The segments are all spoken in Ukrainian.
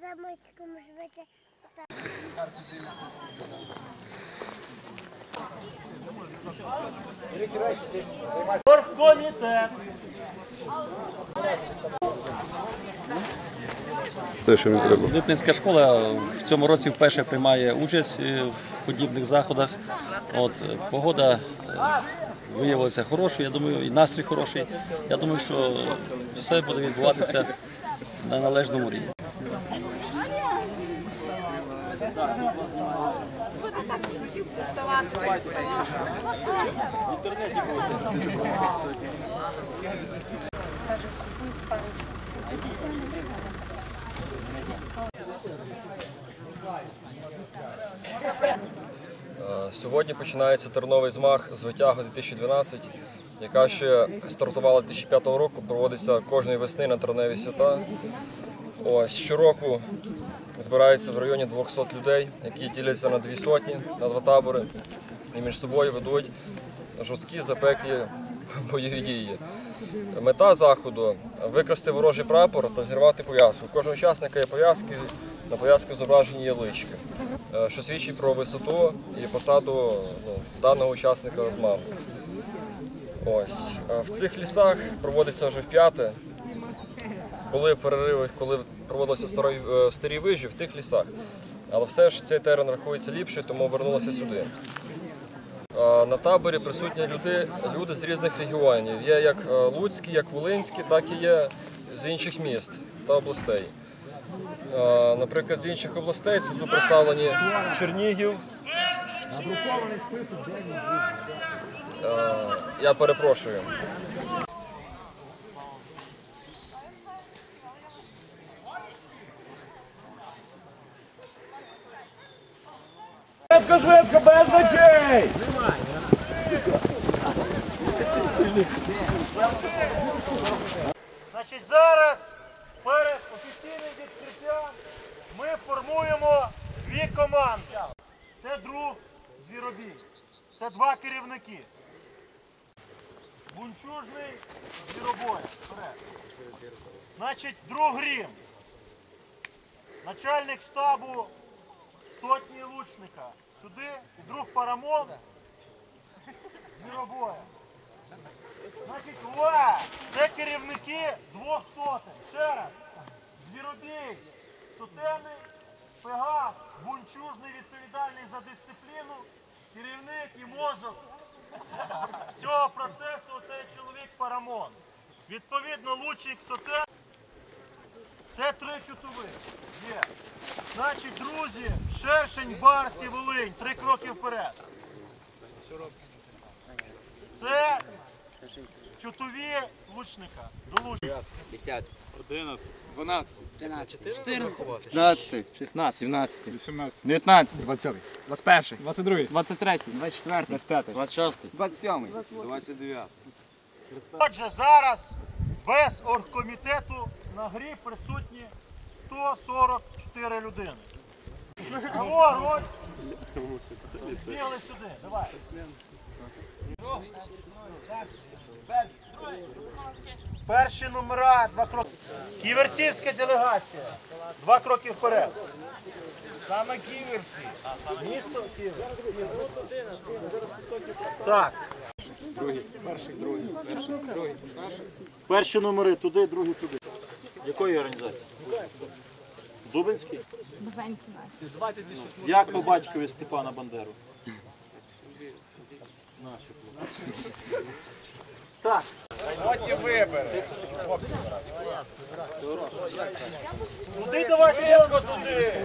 за мостиком живете. Оргкомітет. Те, що не треба. Липницька школа в цьому році вперше приймає участь е, в подібних заходах. От е, погода е, виявилася хорошою, я думаю, і настрій хороший. Я думаю, що все буде відбуватися на належному рівні. Е, Сьогодні починається терновий змах з витягу 2012, яка ще стартувала 2005 року, проводиться кожної весни на терневі свята. Ось щороку збирається в районі 200 людей, які діляться на дві сотні, на два табори, і між собою ведуть жорсткі запеклі бойові дії. Мета заходу викрасти ворожий прапор та зірвати пов'язку. У Кожного учасника є пов'язки, на пов'язку зображені є лички, е, що свідчить про висоту і посаду ну, даного учасника з мамою. Ось. Е, В цих лісах проводиться вже в п'яте. Були перериви, коли проводилися старі, е, старі вижі в тих лісах. Але все ж цей терен рахується ліпше, тому вернулися сюди. На таборі присутні люди, люди з різних регіонів. Є як е, луцькі, як волинські, так і є з інших міст та областей. Наприклад, з інших областей це тут представлені Чернігів. Я перепрошую. Швидко, швидко, без очей! Значить, зараз перед офіційним відкриттям ми формуємо дві команди. Це друг звіробій. Це два керівники. Бунчужний звіробой. Значить, друг Грім. Начальник штабу сотні лучника. Сюди друг Парамон. Звіробоя. Значить! Це керівники двох сотень. Ще раз. Звіробій, сотенний, Пегас, бунчужний, відповідальний за дисципліну, керівник і мозок всього процесу цей чоловік Парамон. Відповідно, лучник сотен. Це три чутови. Є. Значить, друзі, шершень, барс і волинь. Три кроки вперед. Це чутові лучника. До лучника. 15, 16, 17, 18, 19, 20, 21, 22, 23, 24, 25, 26, 27, 29. Отже, зараз без оргкомітету на грі присутні 144 людини. Говор, от. Бігли сюди, давай. Перші номера, два кроки. Ківерцівська делегація. Два кроки вперед. Саме ківерці. Місто. Так. Перші номери туди, другі туди. Якої організації? Дубинський? Як по батькові Степана Бандеру? Наші. Так. Потім вибери. Туди давайте Ленко, туди.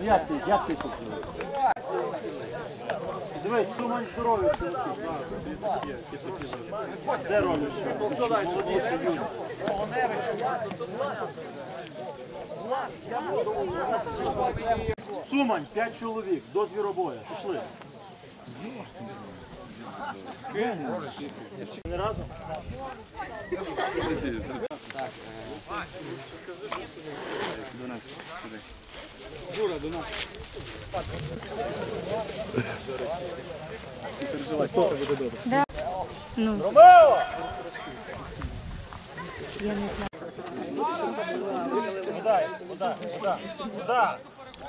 Ну як ти, як ти тут? Дивись, Сумань здоровий. Де робиш? Сумань, 5 чоловік, до звіробоя. Пішли. Не разом? Вода, вода, вода, вода.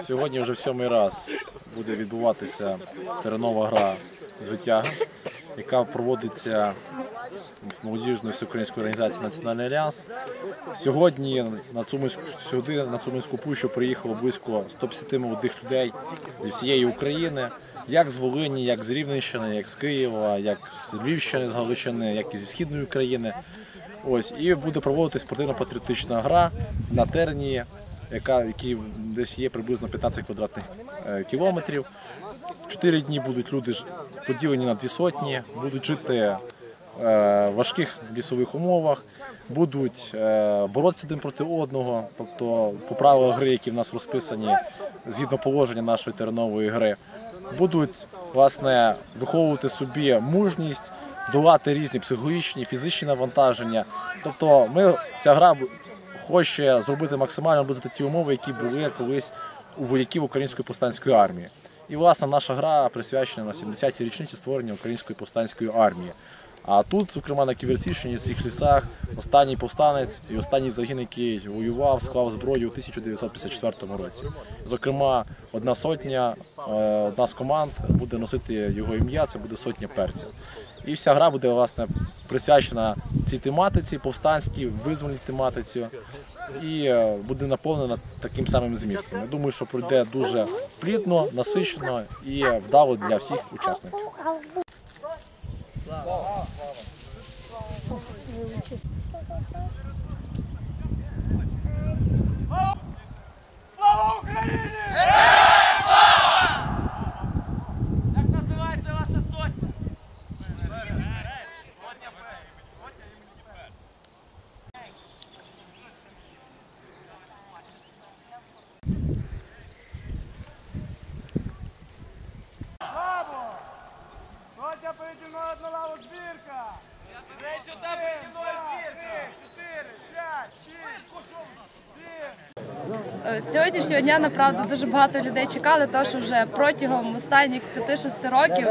Сьогодні вже в сьомий раз буде відбуватися теренова гра з витяга, яка проводиться в молодіжної всеукраїнської організації Національний альянс. Сьогодні на Цуманську, сюди на Цуманську пущу приїхало близько 150 молодих людей зі всієї України, як з Волині, як з Рівненщини, як з Києва, як з Львівщини, з Галичини, як і зі східної України. Ось і буде проводитись спортивно-патріотична гра на терені, яка які десь є приблизно 15 квадратних е, кілометрів. Чотири дні будуть люди поділені на дві сотні, будуть жити е, в важких лісових умовах, будуть е, боротися один проти одного, тобто по правилах гри, які в нас розписані згідно положення нашої теренової гри, будуть власне виховувати собі мужність, долати різні психологічні, фізичні навантаження. Тобто, ми ця гра хоче зробити максимально близько ті умови, які були колись у вояків української повстанської армії. І власне наша гра присвячена на 70-й річниці створення української повстанської армії. А тут, зокрема, на Ківерцівщині, в цих лісах, останній повстанець і останній загін, який воював, склав зброю у 1954 році. Зокрема, одна сотня, е, одна з команд буде носити його ім'я, це буде сотня перців. І вся гра буде власне присвячена цій тематиці, повстанській, визвольній тематиці, і е, буде наповнена таким самим змістом. Я думаю, що пройде дуже плідно, насичено і вдало для всіх учасників. Слава Україні! Як називається ваша сотня? Сотня Сотня імені Пер. Браво! Сотня переді мною одна лава збірка! Третя переді мною збірка! Чотири, п'ять, шість, сім! Е, Сьогоднішнього дня направду дуже багато людей чекали, тому що вже протягом останніх 5-6 років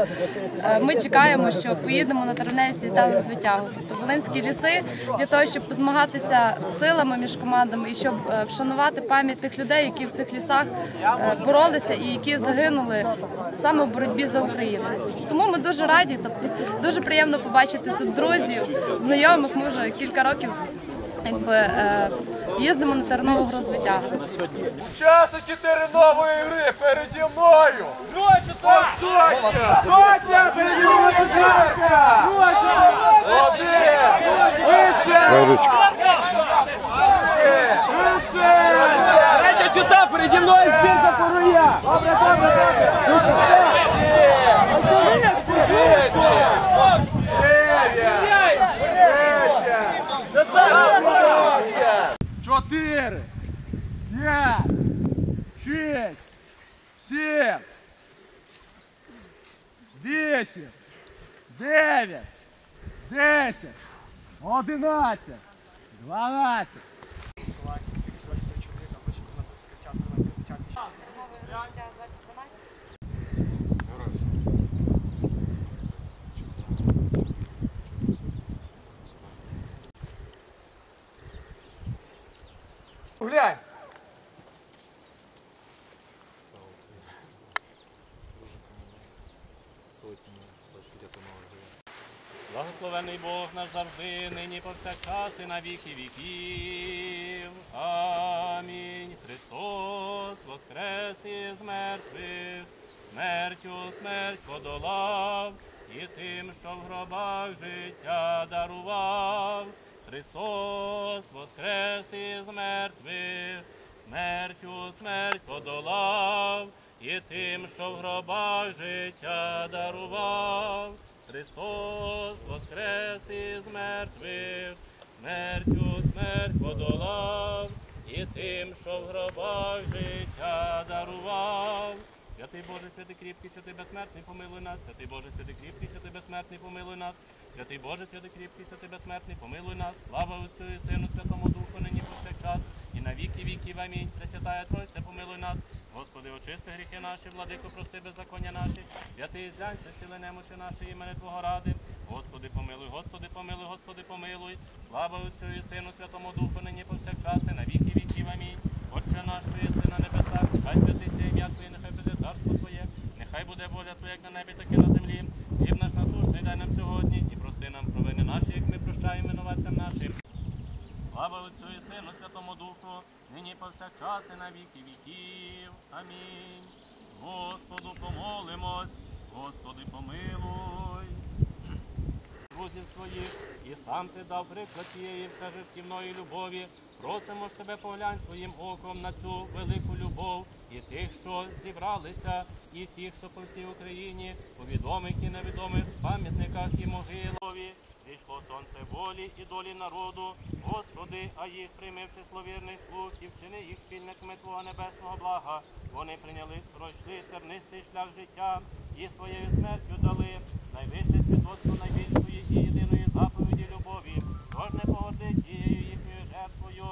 е, ми чекаємо, що поїдемо на травневі свята на звитягу. Тобто Волинські ліси для того, щоб позмагатися силами між командами і щоб е, вшанувати пам'ять тих людей, які в цих лісах е, боролися і які загинули саме в боротьбі за Україну. Тому ми дуже раді, тобто дуже приємно побачити тут друзів, знайомих. Ми вже кілька років якби їздимо на тернового розвиття. Учасники теренової гри переді мною! Сотня! Сотня переді мною збірка! Один! Вище! Вище! Третя чута, переді мною збірка поруя. Добре, добре, добре! Десять! Дев'ять! Чотири! П'ять! Шість! Сім! Вісім! Дев'ять! Десять! Одинадцять! Дванадцять! Гуляй! Благословений Бог наш завжди, нині повсякчас і на віки віків. Амінь. Христос воскрес із мертвих, смертю смерть подолав, і тим, що в гробах життя дарував. Христос воскрес із мертвих, смертю смерть подолав, і тим, що в гробах життя дарував. Христос воскрес із мертвих, смертю смерть подолав, і тим, що в гробах життя дарував. Святий Боже, святий кріпкий, святий безсмертний, помилуй нас, святий Боже, святий кріпкий, святий безсмертний, помилуй нас, святий Боже, святий кріпкий, святий безсмертний, помилуй нас, слава Отцю і Сину, Святому Духу, нині повсякчас, і на віки віків. Амінь. Пресвятая Тройця, помилуй нас, Господи, очисти гріхи наші, владико, прости беззаконня наші, святий зглянься, стіли немочі наші, імени Твого ради. Господи, помилуй, Господи, помилуй, Господи, помилуй. Слава Отцю і Сину, Святому Духу, нині повсякчас, на віки віків. Амінь. Отче наш, що єси на небесах, нехай святиться ім'я Твоє, нехай буде царство Твоє, нехай буде воля Твоя, як на небі, так і на землі. Хліб наш насущний дай нам сьогодні, і прости нам провини наші, як ми прощаємо. Слава Отцю і Сину, Святому Духу, нині повсякчас і на віки віків. Амінь. Господу помолимось, Господи помилуй. Друзів своїх, і сам ти дав приклад тієї всежиттівної любові. Просимо ж тебе поглянь своїм оком на цю велику любов і тих, що зібралися, і тих, що по всій Україні, у відомих і невідомих пам'ятниках і могилові. Зійшло сонце волі і долі народу, Господи, а їх прийми в число вірних і вчини їх спільниками Твого небесного блага. Вони прийняли, пройшли тернистий шлях життя і своєю смертю дали найвище свідоцтво найбільшої і єдиної заповіді любові. Тож не погоди тією їхньою жертвою,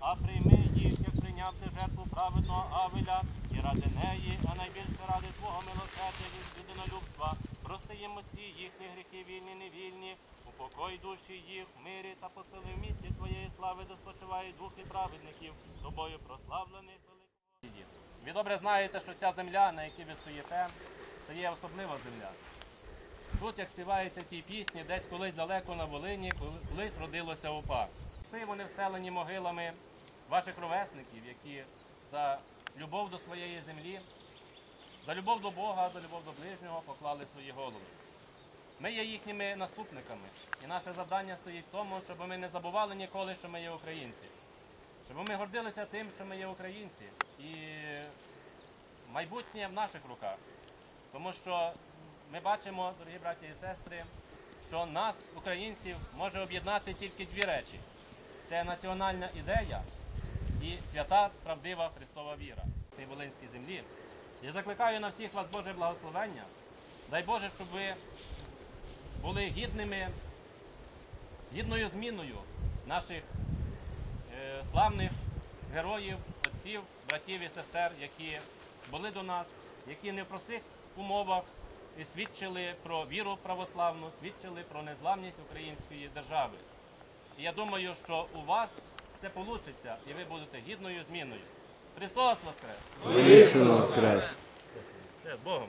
а прийми їх, як прийняв ти жертву праведного Авеля, і ради неї, а найбільше ради Твого милосердя від єдинолюбства. Прости усі їхні гріхи вільні, невільні, упокой душі їх мирі та посили в місті Твоєї слави, де спочивають духи праведників, тобою прославлених великого. Ви добре знаєте, що ця земля, на якій ви стоїте, це є особлива земля. Тут, як співається в тій пісні, десь колись далеко на Волині, колись родилося упа. Всі вони вселені могилами ваших ровесників, які за любов до своєї землі, за любов до Бога, за любов до ближнього поклали свої голови. Ми є їхніми наступниками, і наше завдання стоїть в тому, щоб ми не забували ніколи, що ми є українці, щоб ми гордилися тим, що ми є українці, і майбутнє в наших руках. Тому що ми бачимо, дорогі браті і сестри, що нас, українців, може об'єднати тільки дві речі: це національна ідея і свята правдива Христова віра в цій Волинській землі. Я закликаю на всіх вас Боже благословення. Дай Боже, щоб ви були гідними, гідною зміною наших е, славних героїв, отців, братів і сестер, які були до нас, які не в простих умовах і свідчили про віру православну, свідчили про незламність української держави. І я думаю, що у вас це вийде, і ви будете гідною зміною. Христос Воскрес! Воістину воскрес! Все, з Богом!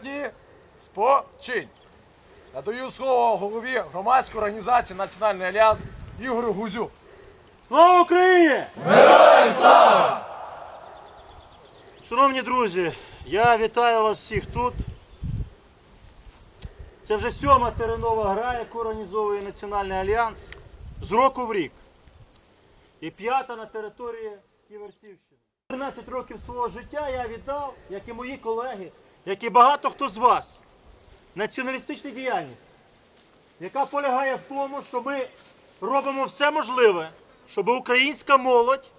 Сотні спочинь. Надаю слово голові громадської організації Національний альянс Ігорю Гузю. Слава Україні! Героям слава! Шановні друзі, я вітаю вас всіх тут. Це вже сьома теренова гра, яку організовує Національний альянс з року в рік. І п'ята на території Ківерцівщини. 13 років свого життя я віддав, як і мої колеги, як і багато хто з вас, націоналістичній діяльності, яка полягає в тому, що ми робимо все можливе, щоб українська молодь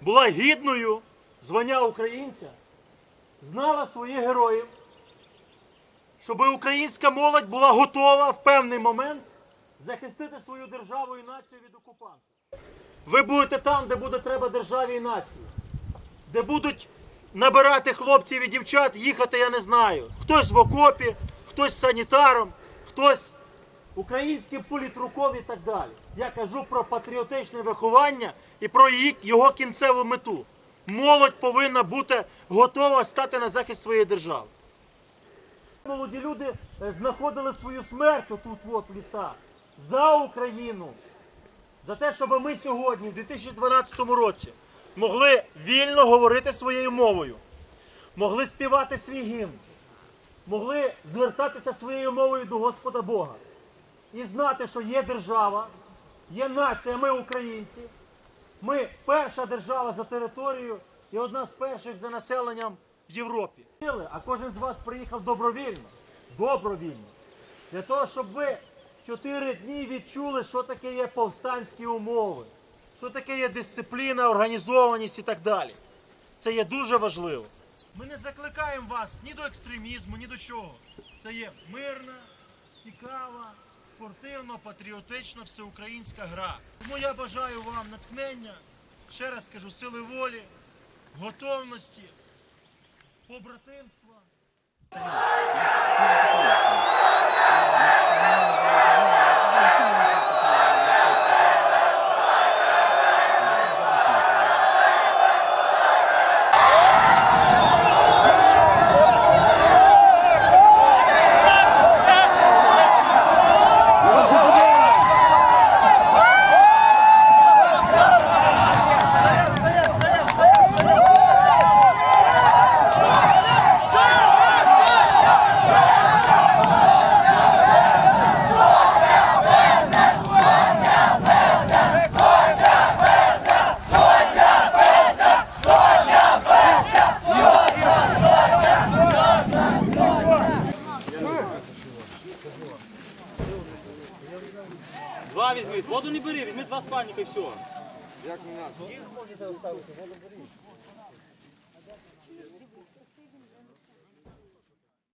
була гідною звання українця, знала своїх героїв, щоб українська молодь була готова в певний момент захистити свою державу і націю від окупантів. Ви будете там, де буде треба державі і нації, де будуть набирати хлопців і дівчат, їхати, я не знаю. Хтось в окопі, хтось санітаром, хтось українським політруком і так далі. Я кажу про патріотичне виховання і про його кінцеву мету. Молодь повинна бути готова стати на захист своєї держави. Молоді люди е, знаходили свою смерть тут в лісах за Україну. За те, щоб ми сьогодні, в 2012 році, могли вільно говорити своєю мовою, могли співати свій гімн, могли звертатися своєю мовою до Господа Бога і знати, що є держава, є нація, ми українці. Ми перша держава за територією і одна з перших за населенням в Європі. А кожен з вас приїхав добровільно. Добровільно. Для того, щоб ви чотири дні відчули, що таке є повстанські умови, що таке є дисципліна, організованість і так далі. Це є дуже важливо. Ми не закликаємо вас ні до екстремізму, ні до чого. Це є мирна, цікава, спортивно, патріотична, всеукраїнська гра. Тому я бажаю вам натхнення, ще раз кажу, сили волі, готовності, побратимства.